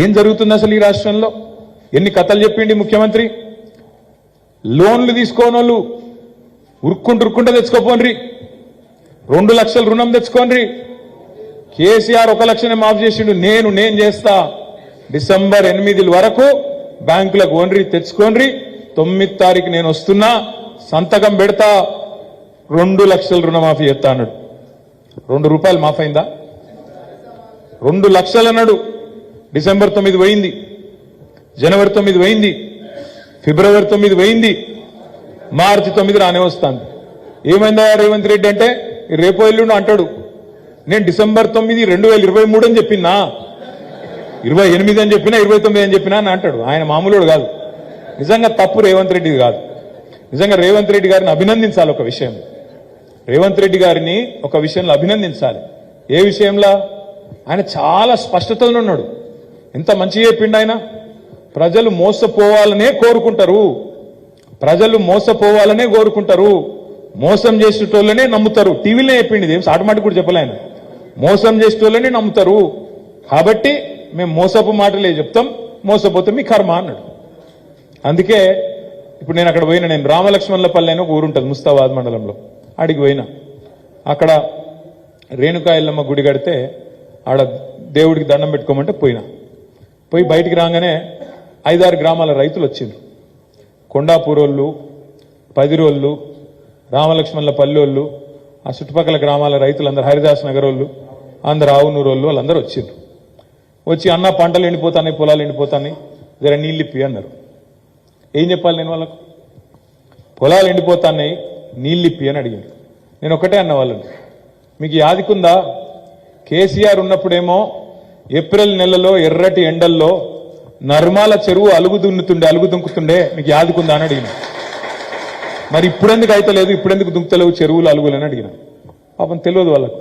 ఏం జరుగుతుంది అసలు ఈ రాష్ట్రంలో? ఎన్ని కథలు చెప్పిండి ముఖ్యమంత్రి? లోన్లు తీసుకోని వాళ్ళు ఉరుక్కుంటూ ఉరుక్కుంటూ తెచ్చుకోపోండ్రి. రెండు లక్షల రుణం తెచ్చుకోండి కేసీఆర్ ఒక లక్షనే మాఫ్ చేసిండు. నేను నేను చేస్తా. డిసెంబర్ ఎనిమిది వరకు బ్యాంకులకు ఓన్రి తెచ్చుకోండి తొమ్మిది తారీఖు నేను వస్తున్నా సంతకం పెడతా రెండు లక్షల రుణమాఫీ చేస్తా అన్నాడు. రెండు రూపాయలు మాఫ్ అయిందా రెండు లక్షలు అన్నాడు. డిసెంబర్ తొమ్మిది పోయింది. జనవరి తొమ్మిది పోయింది. ఫిబ్రవరి తొమ్మిది పోయింది. మార్చి తొమ్మిది రానే వస్తాంది. ఏమైందా రేవంత్ రెడ్డి అంటే రేపు ఎల్లుండి అంటాడు. నేను డిసెంబర్ తొమ్మిది రెండు వేల ఇరవై మూడు అని చెప్పినా ఇరవై ఎనిమిది అని చెప్పినా ఇరవై తొమ్మిది అని చెప్పినా అని అంటాడు. ఆయన మామూలుడు కాదు. నిజంగా తప్పు రేవంత్ రెడ్డిది కాదు. నిజంగా రేవంత్ రెడ్డి గారిని అభినందించాలి ఒక విషయం. రేవంత్ రెడ్డి గారిని ఒక విషయంలో అభినందించాలి. ఏ విషయంలో? ఆయన చాలా స్పష్టతలో ఉన్నాడు. ఎంత మంచి చెప్పిండు ఆయన ప్రజలు మోసపోవాలనే కోరుకుంటారు. ప్రజలు మోసపోవాలనే కోరుకుంటారు. మోసం చేసేటోళ్ళనే నమ్ముతారు. టీవీలో చెప్పిండి ఇది ఏం సాటమాటి కూడా చెప్పలేను మోసం చేసేటోళ్ళనే నమ్ముతారు. కాబట్టి మేము మోసపు మాటలే చెప్తాం. మోసపోతే మీ కర్మ అన్నాడు. అందుకే ఇప్పుడు నేను అక్కడ పోయినా నేను రామలక్ష్మణులపల్లి అని ఒక ఊరు ఉంటుంది ముస్తాబాద్ మండలంలో. ఆడికి పోయినా. అక్కడ రేణుకా ఎల్లమ్మ గుడి కడితే ఆడ దేవుడికి దండం పెట్టుకోమంటే పోయినా. పోయి బయటికి రాగానే ఐదారు గ్రామాల రైతులు వచ్చిండ్రు. కొండాపూరోళ్ళు పదిరోళ్ళు రామలక్ష్మణుల పల్లెళ్ళు ఆ చుట్టుపక్కల గ్రామాల రైతులందరూ హరిదాస్ నగర్ వాళ్ళు అందరు ఆవునూరు వాళ్ళు వాళ్ళందరూ వచ్చిండ్రు. వచ్చి అన్న పంటలు ఎండిపోతాయి పొలాలు ఎండిపోతాయి జర నీళ్ళు ఇప్పి అన్నారు. ఏం చెప్పాలి నేను వాళ్ళకు? పొలాలు ఎండిపోతాయి నీళ్ళు ఇప్పి అని అడిగింది నేను ఒకటే అన్న వాళ్ళని. మీకు యాదికుందా కేసీఆర్ ఉన్నప్పుడేమో ఏప్రిల్ నెలలో ఎర్రటి ఎండల్లో నర్మాల చెరువు అలుగు దున్నుతుండే అలుగు దుంకుతుండే మీకు యాదుకుందా అని అడిగిన. మరి ఇప్పుడెందుకు అయితే లేదు ఇప్పుడెందుకు దుంకుతలేవు చెరువులు అలుగులు అని అడిగిన. పాపం తెలియదు వాళ్ళకు.